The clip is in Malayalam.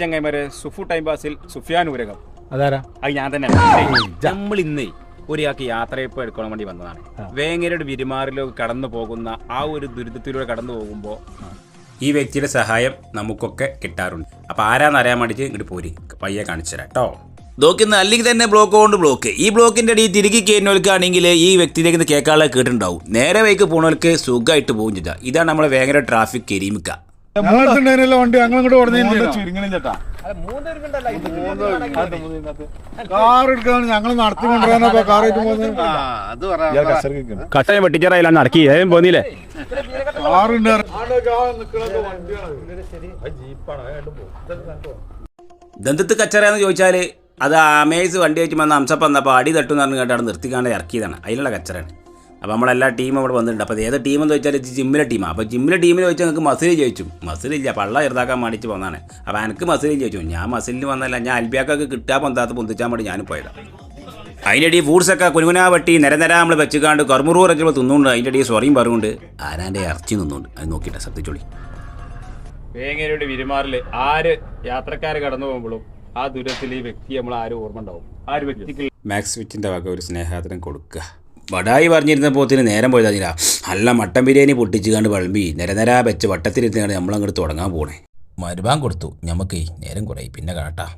ചങ്ങായിമാരെ. സുഫു ടൈം പാസിൽ സുഫിയാൻ ഊരകം. അതാരാ? അത് ഞാൻ തന്നെ നമ്മൾ ഇന്നേ ഒരാൾക്ക് യാത്രയപ്പ് എടുക്കാൻ വേണ്ടി വന്നതാണ്. വേങ്ങരയുടെ വിരുമാറിലോ കടന്നു പോകുന്ന ആ ഒരു ദുരിതത്തിലൂടെ കടന്നു പോകുമ്പോൾ ഈ വ്യക്തിയുടെ സഹായം നമുക്കൊക്കെ കിട്ടാറുണ്ട്. അപ്പൊ ആരാന്ന് അറിയാൻ വേണ്ടിയിട്ട് ഇങ്ങോട്ട് പോരി. പയ്യെ കാണിച്ചു തരാം കേട്ടോ നോക്കുന്ന അല്ലെങ്കിൽ തന്നെ ബ്ലോക്ക് കൊണ്ട് ബ്ലോക്ക് ഈ ബ്ലോക്കിന്റെ അടിയിൽ തിരികെ കയറുന്നവർക്കാണെങ്കിൽ ഈ വ്യക്തിയിലേക്ക് കേൾക്കാനുള്ള കേട്ടിട്ടുണ്ടാവും. നേരെ വൈക്ക് പോണവർക്ക് സുഖമായിട്ട് പോകും ചെയ്താൽ ഇതാണ് നമ്മളെ വേങ്ങര ട്രാഫിക് കെരീമിക്ക ഞങ്ങളുണ്ടായിരുന്നല്ലോ വണ്ടി ഞങ്ങൾ ഇങ്ങോട്ട് പോകുന്നത്. കട്ടയം വെട്ടിച്ചറയിലാണ് നടക്കി ഏതും പോന്നില്ലേ? കാറുണ്ട് ദന്തത്ത് കച്ചറയെന്ന് ചോദിച്ചാൽ അത് അമേസ് വണ്ടി വെച്ച് വന്ന അംസപ്പ് വന്നപ്പോൾ അടി തട്ടും എന്ന് കേട്ടാണ് നിർത്തിക്കാണ്ട് ഇറക്കിയതാണ്. അതിനുള്ള കച്ചറയാണ്. അപ്പോൾ നമ്മളെല്ലാ ടീമും അവിടെ വന്നിട്ടുണ്ട്. അപ്പോൾ ഏത് ടീമെന്ന് വെച്ചാൽ ഇത് ജിമ്മിലെ ടീമാണ് അപ്പോൾ ജിമ്മിലെ ടീമിൽ വെച്ചാൽ നിങ്ങൾക്ക് മസിൽ ചോദിച്ചു. മസിലില്ല പള്ള ചെറുതാക്കാൻ മാടിച്ച് വന്നതാണ്. അപ്പോൾ എനിക്ക് മസിൽ ചോദിച്ചു. ഞാൻ മസിലിൽ വന്നല്ല ഞാൻ അൽബിയാക്കൊക്കെ കിട്ടാൻ പൊന്താത്ത പൊന്തിച്ചാൽ വേണ്ടി ഞാനും പോയതാണ് അതിന്റെ അടി ഫ്രൂട്ട്സൊക്കെ കുനുകുനാ വെട്ടി നിരനിര നിര നമ്മൾ വെച്ചുകാണ്ട് കർമുറു വെച്ചുമ്പോൾ തിന്നുണ്ട് അതിന്റെ ഇടയിൽ സ്വറിയും പറഞ്ഞുകൊണ്ട് ആരാന്റെ ഇറച്ചി നിന്നുണ്ട് അത് നോക്കിയിട്ട് ശ്രദ്ധിച്ചോളി. വേങ്ങരയുടെ വിരുമാറിൽ ആര് യാത്രക്കാർ കടന്നു പോകുമ്പോഴും ആ ദുരത്തിൽ ഈ വ്യക്തി നമ്മൾ ആരും ഓർമ്മ ഉണ്ടാവും. ആ ഒരു വ്യക്തിക്ക് മാക്സ് വിറ്റിന്റെ വക ഒരു സ്നേഹാദരം കൊടുക്കുക. വടായി പറഞ്ഞിരുന്ന പോത്തിന് നേരം പോയത് അതിനാ നല്ല മട്ടൻ ബിരിയാണി പൊട്ടിച്ച് കണ്ട് വിളമ്പി നിരനിര വെച്ച് വട്ടത്തിലിരുന്നാണ് നമ്മളങ്ങോട്ട് തുടങ്ങാൻ പോണേ. മരുഭാൻ കൊടുത്തു. ഞമ്മക്ക് നേരം കുറേ പിന്നെ കാണട്ടാ.